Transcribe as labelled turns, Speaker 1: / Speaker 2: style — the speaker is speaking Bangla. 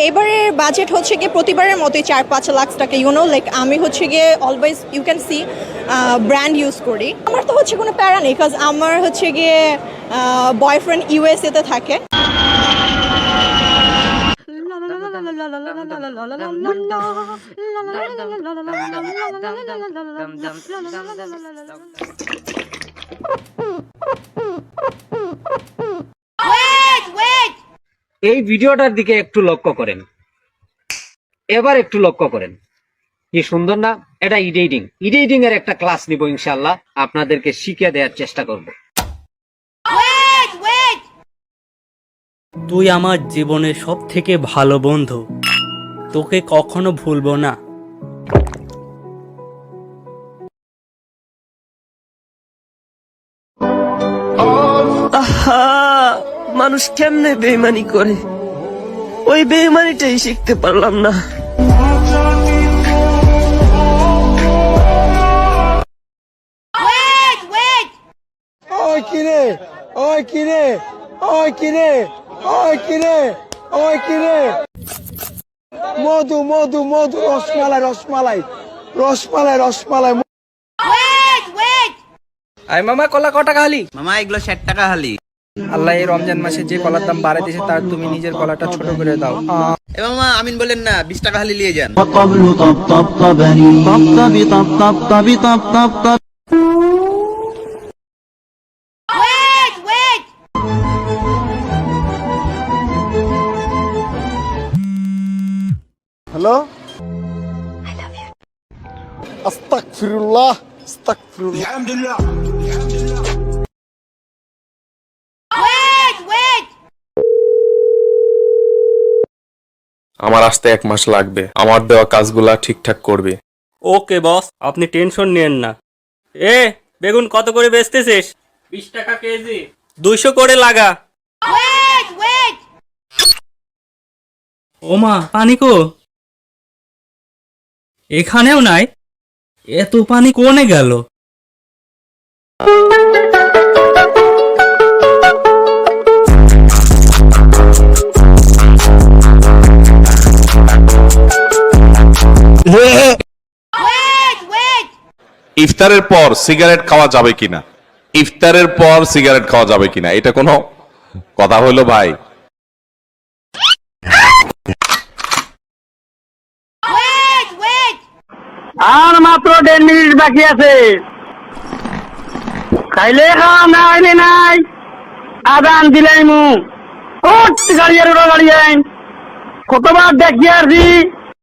Speaker 1: এবারের বাজেট হচ্ছে গিয়ে প্রতিবারের মতোই চার পাঁচ লাখ টাকা ইউনো লাইক আমি হচ্ছে গিয়ে always you can see brand use করি আমার তো হচ্ছে কোনো প্যারা নেই কাজ আমার হচ্ছে গিয়ে বয়ফ্রেন্ড ইউএসএতে থাকে
Speaker 2: এই ভিডিওটার দিকে একটু লক্ষ্য করেন। এবার একটু লক্ষ্য করেন। কি সুন্দর না? এটা ইডিটিং ইডিটিং এর একটা ক্লাস নিব ইনশাল্লাহ আপনাদেরকে শিখে দেওয়ার চেষ্টা করব।
Speaker 3: তুই আমার জীবনের সব থেকে ভালো বন্ধু। তোকে কখনো ভুলবো না।
Speaker 4: মানুষ কেমনে বেইমানি করে? ওই বেইমানিটাই শিখতে পারলাম না।
Speaker 5: ওই কিরে ওই কিরে ওই কিরে ওই কিরে ওই কিরে মধু মধু মধু রসমালাই রসমালাই। রসমালাই রসমালাই
Speaker 6: আই মামা কলা ক টাকা হালি
Speaker 7: মামা এগুলো ষাট টাকা হালি
Speaker 6: আল্লাহ এই রমজান মাসে যে কলার দাম বাড়াই দিয়েছে তার তুমি নিজের কলাটা ছোট করে দাও।
Speaker 7: এবং মামা আমিন বলেন না বিশ টাকা হালি নিয়ে যান।
Speaker 5: হ্যালো আস্তাগফিরুল্লাহ আস্তাগফিরুল্লাহ
Speaker 8: আমার আসতে এক মাস লাগবে। আমার দেওয়া কাজগুলা ঠিকঠাক করবে।
Speaker 3: ওকে বস। আপনি টেনশন নেন না। এ বেগুন কত করে বেচতেছিস? বিশ টাকা কেজি। দুইশো করে লাগা। ওমা পানি কো? এখানেও নাই? এত পানি কোনে গেল?
Speaker 8: ইফতারের পর সিগারেট খাওয়া যাবে কিনা? ইফতারের পর সিগারেট খাওয়া যাবে কিনা? এটা কোনো কথা হলো ভাই।
Speaker 4: আর মাত্র দেড় মিনিট বাকি আছে। খাইলে খাওয়া না খাইলে নাই। আদান দিলাই মু ও গাড়ি আর ওরা গাড়ি আইন। কতবার দেখি আসি